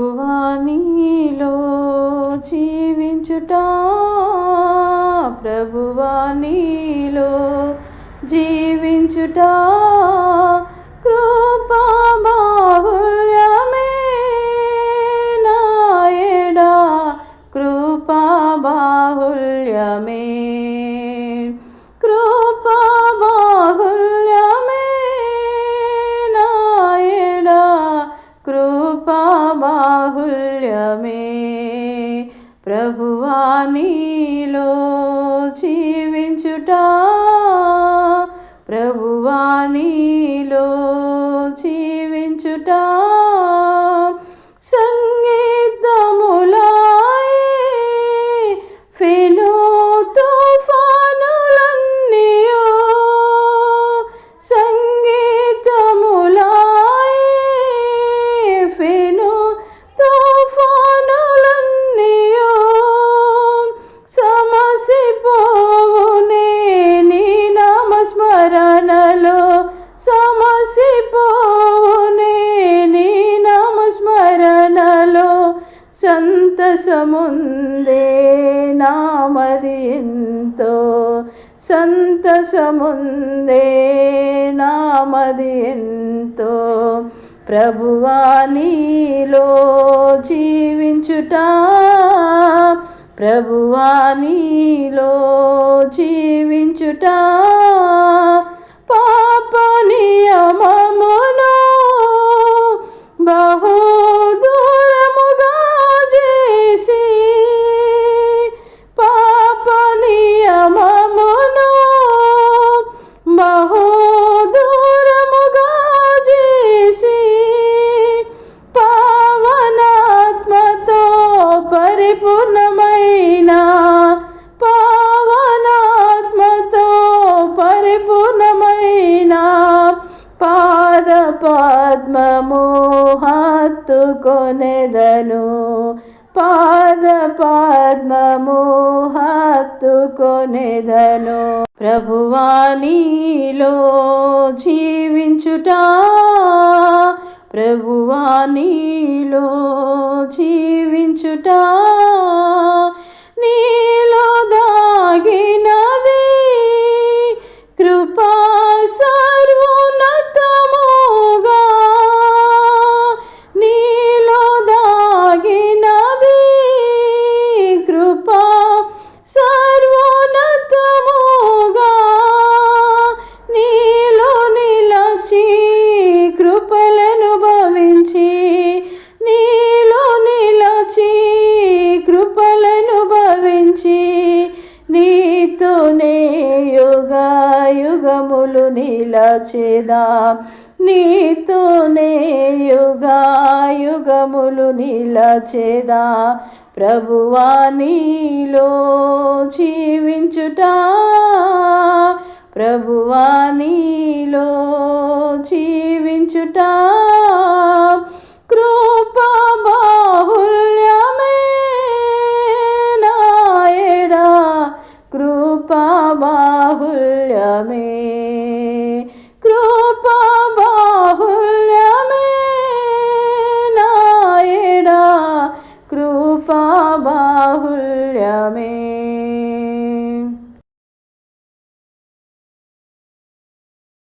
ప్రభువానిలో జీవించుట ప్రభువానిలో జీవించుట. కృపా బాహుల్యమే ప్రభువానిలో జీవించుట. ప్రభువానిలో జీవించుట సంతసముందే నామది ఎంతో. ప్రభువానిలో జీవించుట. ప్రభువానిలో జీవించుట. పాప నియమమును బహు పద్మము హత్తుకొనెదను పాద పద్మము హత్తుకొనెదను ప్రభువాణిలో జీవించుట. ప్రభువాణిలో జీవించుట. చేదా? నీతోనే యుగ యుగములు ప్రభువా నీలో జీవించుట? ప్రభువానిలో జీవించుట? 바울야메